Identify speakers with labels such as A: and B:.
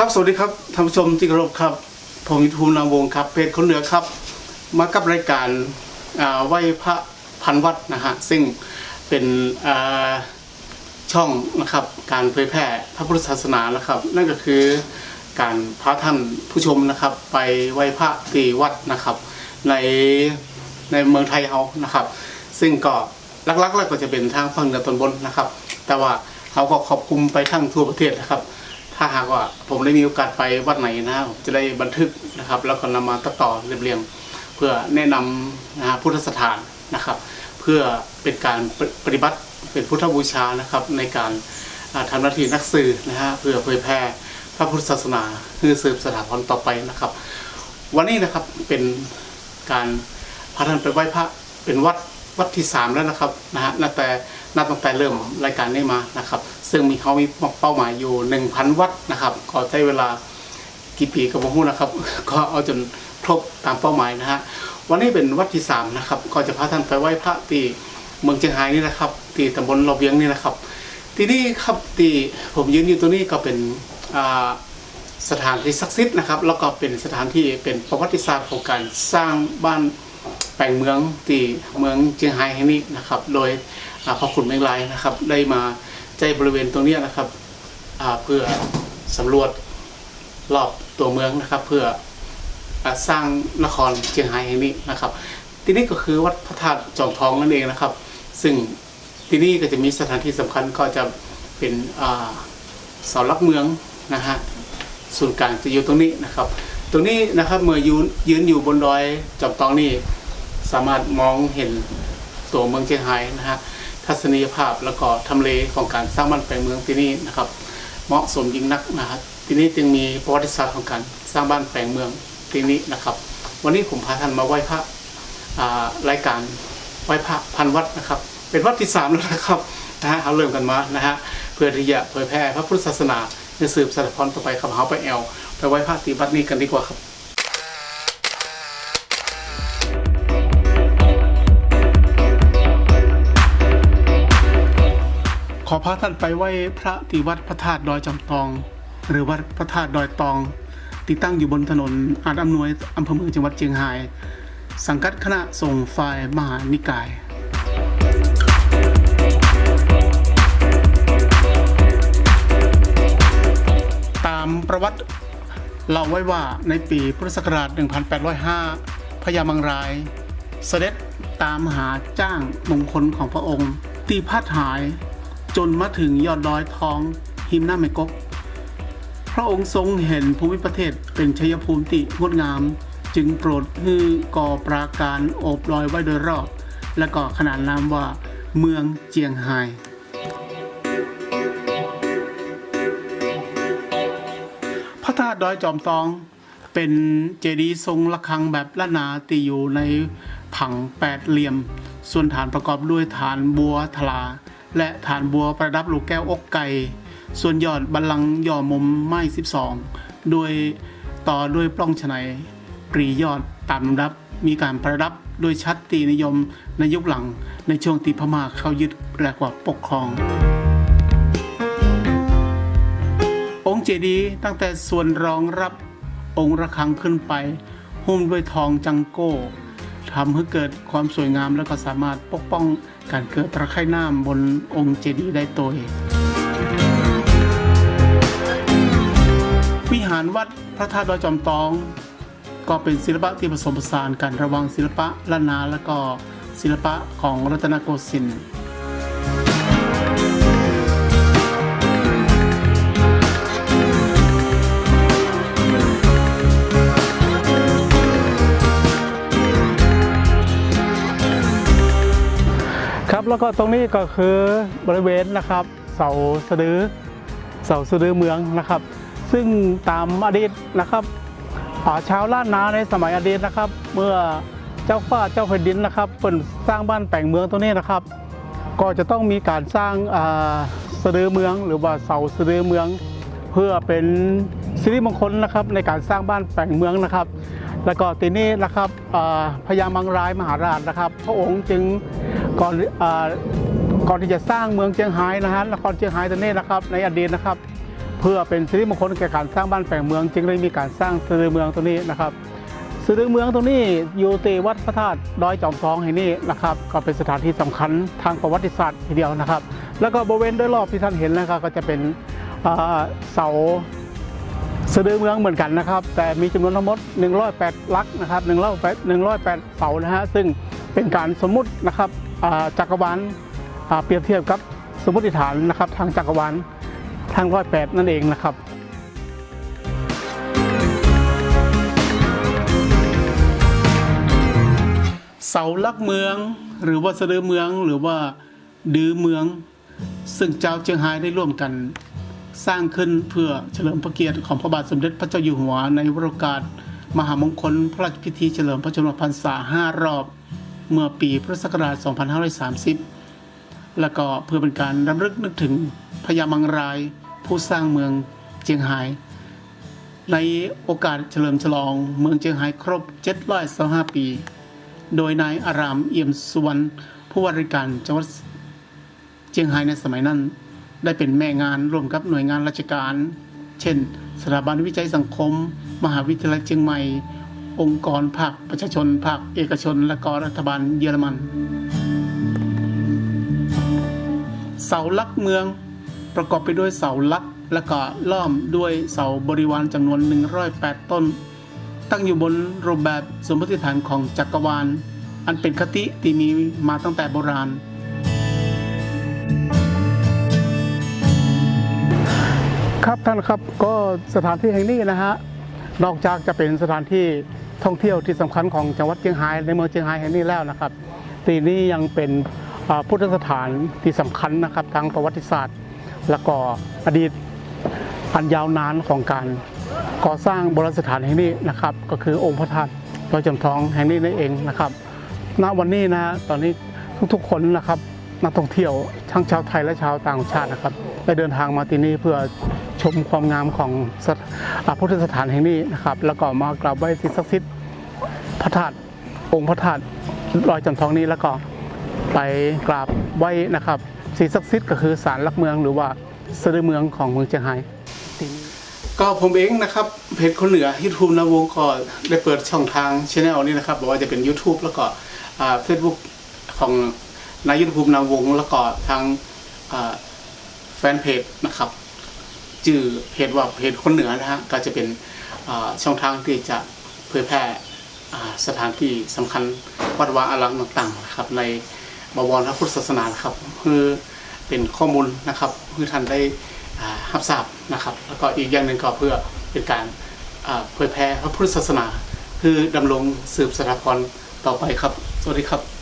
A: ครับสวัสดีครับท่านผู้ชมที่เคารพครับ ผมยุทธภูมินามวงครับเพจคนเหนือครับ มากับรายการอ่าไหว้พระพันวัดนะฮะซึ่งเป็นช่องนะครับการเผยแพร่พระพุทธศาสนานะครับ นั่นก็คือการพาท่านผู้ชมนะครับ ไปไหว้พระตีวัดนะครับ ในในเมืองไทยเขานะครับ ซึ่งก็หลักๆแล้วก็จะเป็นทางฝั่งเหนือตอนบนนะครับ แต่ว่าเขาก็ขอบคุมไปทั้งทั่วประเทศนะครับ ถ้าหากว่าผมได้มีโอกาสไปวัดไหนนะผมจะได้บันทึกนะครับ แล้วก็นำมาตัดต่อเรียบเรียง เพื่อแนะนำนะฮะพุทธสถานนะครับ เพื่อเป็นการปฏิบัติเป็นพุทธบูชานะครับ ในการทำหน้าที่นักสื่อนะฮะเพื่อเผยแพร่พระพุทธศาสนาเพื่อสืบสถาพรต่อไปนะครับ วันนี้นะครับเป็นการพาท่านไปไหว้พระเป็นวัดวัดที่สามแล้วนะครับนะฮะนับแต่นับตั้งแต่เริ่มรายการนี้มานะครับ ซึ่งมีเขามีเป้าหมายอยู่หนึ่งพันวัดนะครับ ก็ใช้เวลากี่ปีกับผมพูดนะครับ ก็เอาจนครบตามเป้าหมายนะฮะวันนี้เป็นวัดที่สามนะครับก็จะพาท่านไปไหว้พระที่เมืองเชียงรายนี่นะครับที่ตำบลลอบเวียงนี่นะครับ ที่นี่ครับที่ผมยืนอยู่ตรงนี้ก็เป็นสถานที่ศักดิ์สิทธิ์นะครับ แล้วก็เป็นสถานที่เป็นประวัติศาสตร์ของการสร้างบ้านแปลงเมืองที่เมืองเจียงไฮ้แห่งนี้นะครับ โดยพระขุนเมงลายนะครับ ได้มา ใจบริเวณตรงนี้นะครับเพื่อสำรวจรอบตัวเมืองนะครับ เพื่ออสร้างนครเจียงไฮ้แห่งนี้นะครับ ที่นี่ก็คือวัดพระธาตุจอมทองนั่นเองนะครับ ซึ่งที่นี่ก็จะมีสถานที่สำคัญก็จะเป็นเสาหลักเมืองนะฮะศูนย์กลางจะอยู่ตรงนี้นะครับ ตรงนี้นะครับเมื่อยืนยืนอยู่บนดอยจอมตองนี่สามารถมองเห็นตัวเมืองเชียงรายนะฮะ ทัศนียภาพแล้วก็ทำเลของการสร้างบ้านแปลงเมืองที่นี่นะครับเหมาะสมยิ่งนักนะครับที่นี่จึงมีประวัติศาสตร์ของการสร้างบ้านแปลงเมืองที่นี้นะครับ วันนี้ผมพาท่านมาไหว้พระรายการไหว้พระพันวัดนะครับ เป็นวัดที่สามแล้วนะครับนะฮะเราเริ่มกันมานะฮะเพื่อที่จะเผยแพร่พระพุทธศาสนาในสืบสารพรต่อไปขับเฮาไปแอลไปไหว้พระที่วัดนี้กันดีกว่าครับ ขอพาท่านไปไหว้พระที่วัดพระธาตุดอยจำตอง หรือวัดพระธาตุดอยตอง ที่ตั้งอยู่บนถนนอาจอำนวยอำเภอเมืองจังหวัดเชียงราย สังกัดคณะส่งฆ์ฝ่ายมหานิกายตามประวัติเล่าไว้ว่าในปีพุทธศักราช 1805 พญามังราย เสด็จตามหาจ้างมงคลของพระองค์ ตีพัดหาย จนมาถึงยอดดอยทองหิมหน้าไม่กพระองค์ทรงเห็นภูมิประเทศเป็นชัยภูมิติงดงาม จึงโปรดให้ก่อปราการโอบลอยไว้โดยรอบ และก็ขนานนามว่าเมืองเจียงไฮ้พระธาตุดอยจอมตองเป็นเจดีย์ทรงระฆังแบบละนาตีอยู่ในผังแปดเหลี่ยม ส่วนฐานประกอบด้วยฐานบัวทลา และฐานบัวประดับลูกแก้วอกไก่ ส่วนยอดบัลลังก์ย่อมุมไม้ 12 โดยต่อด้วยปล้องฉนัยปรียอดตามลำดับมีการประดับโดยชัดตีนิยมในยุคหลังในช่วงที่พม่าเข้ายึดและกว่าปกครอง องค์เจดีย์ตั้งแต่ส่วนรองรับองค์ระฆังขึ้นไป หุ้มด้วยทองจังโก้ ทำให้เกิดความสวยงามและก็สามารถปกป้องการเกิดตะไคร่น้ำบนองค์เจดีย์ได้ตัวเองวิหารวัดพระธาตุดอยจอมตอง ก็เป็นศิลปะที่ผสมผสานกันระหว่างศิลปะล้านนาและก็ศิลปะของรัตนโกสินทร์ แล้วก็ตรงนี้ก็คือบริเวณนะครับ เสาสะดือเสาสะดือเมืองนะครับ ซึ่งตามอดีตนะครับาชาวล้านนาในสมัยอดีตนะครับ เมื่อเจ้าฟ้าเจ้าแผ่นดินนะครับเปิ่นสร้างบ้านแปลงเมืองตรงนี้นะครับ ก็จะต้องมีการสร้างาสะดือเมือง หรือว่าเสาสะดือเมือง เพื่อเป็นสิริมงคลนะครับในการสร้างบ้านแปลงเมืองนะครับ แล้วก็ทีนี้นะครับพญามังรายมหาราชนะครับ พระองค์จึงก่อนอก่อนที่จะสร้างเมืองเชียงไฮ้นะฮะนครเชียงไฮ้ตัวนี้นะครับในอดีตนะครับ เพื่อเป็นสิริมงคลแก่การสร้างบ้านแปลงเมือง จึงได้มีการสร้างสะดือเมืองตรงนี้นะครับสะดือเมืองตรงนี้อยู่ตีวัดพระธาตุดอยจอมทองแห่งนี้นะครับ ก็เป็นสถานที่สำคัญทางประวัติศาสตร์ทีเดียวนะครับ แล้วก็บริเวณโดยรอบที่ท่านเห็นนะครับก็จะเป็นเสา สะดือเมืองเหมือนกันนะครับ แต่มีจำนวนทั้งหมด 108 ลักนะครับ108 108 เสานะฮะซึ่งเป็นการสมมุตินะครับจักรวาลเปรียบเทียบกับสมมติฐานนะครับ ทางจักรวาลทางร้อยแปดนั่นเองนะครับเสาลักเมืองหรือว่าสะดือเมืองหรือว่าดือเมือง ซึ่งเจ้าเจียงไฮ้ได้ร่วมกัน สร้างขึ้นเพื่อเฉลิมพระเกียรติของพระบาทสมเด็จพระเจ้าอยู่หัวในวโรกาสมหามงคลพระราชพิธีเฉลิมพระชนมพรรษา 5 รอบ เมื่อปีพุทธศักราช 2530 แล้วก็เพื่อเป็นการรำลึกนึกถึงพญามังราย ผู้สร้างเมืองเจียงไฮ้ในโอกาสเฉลิมฉลองเมืองเจียงไฮ้ครบ 725 ปี โดยนายอารามเอี่ยมสุวรรณผู้ว่าราชการจังหวัดเจียงไฮ้ในสมัยนั้น ได้เป็นแม่งานร่วมกับหน่วยงานราชการ เช่น สถาบันวิจัยสังคม มหาวิทยาลัยเชียงใหม่ องค์กรภาคประชาชน ภาคเอกชน และก็รัฐบาลเยอรมัน เสาหลักเมืองประกอบไปด้วยเสาหลักและก็ล้อมด้วยเสาบริวารจำนวน 108 ต้น ตั้งอยู่บนรูปแบบสมมติฐานของจักรวาล อันเป็นคติที่มีมาตั้งแต่โบราณ ครับท่านครับก็สถานที่แห่งนี้นะฮะนอกจากจะเป็นสถานที่ท่องเที่ยวที่สำคัญของจังหวัดเชียงรายในเมืองเชียงรายแห่งนี้แล้วนะครับตีนี้ยังเป็นพุทธสถานที่สำคัญนะครับทางประวัติศาสตร์ และก็อดีตอันยาวนานของการก่อสร้างโบราณสถานแห่งนี้นะครับ ก็คือองค์พระธาตุดอยจำทองแห่งนี้นั่นเองนะครับณวันนี้นะฮะตอนนี้ทุกๆคนนะครับ นักท่องเที่ยวทั้งชาวไทยและชาวต่างชาตินะครับได้เดินทางมาที่นี่เพื่อชมความงามของพุทธสถานแห่งนี้นะครับแล้วก็มากราบไหว้สิ่งศักดิ์สิทธิ์พระธาตุองค์พระธาตุลอยจำทองนี้แล้วก็ไปกราบไหว้นะครับสิ่งศักดิ์สิทธิ์ก็คือศาลหลักเมืองหรือว่าสะดือเมืองของเมืองเชียงรายที่นี่ก็ผมเองนะครับเพจคนเหนือยูทูบนะวงก็ได้เปิดช่องทางช anel นี้นะครับบอกว่าจะเป็น YouTube แล้วก็เฟซบุ๊กของ นายุทธภูมินาวงแล้วก็ทางแฟนเพจนะครับชื่อเพจว่าเพจคนเหนือนะฮะก็จะเป็นช่องทางที่จะเผยแพร่สถานที่สำคัญวัดวาอารามต่างๆนะครับในบวรพระพุทธศาสนานครับคือเป็นข้อมูลนะครับเพื่อท่านได้รับทราบนะครับ แล้วก็อีกอย่างหนึ่งก็เพื่อเป็นการเผยแพร่พระพุทธศาสนา คือดำรงสืบสถาพรต่อไปครับ สวัสดีครับ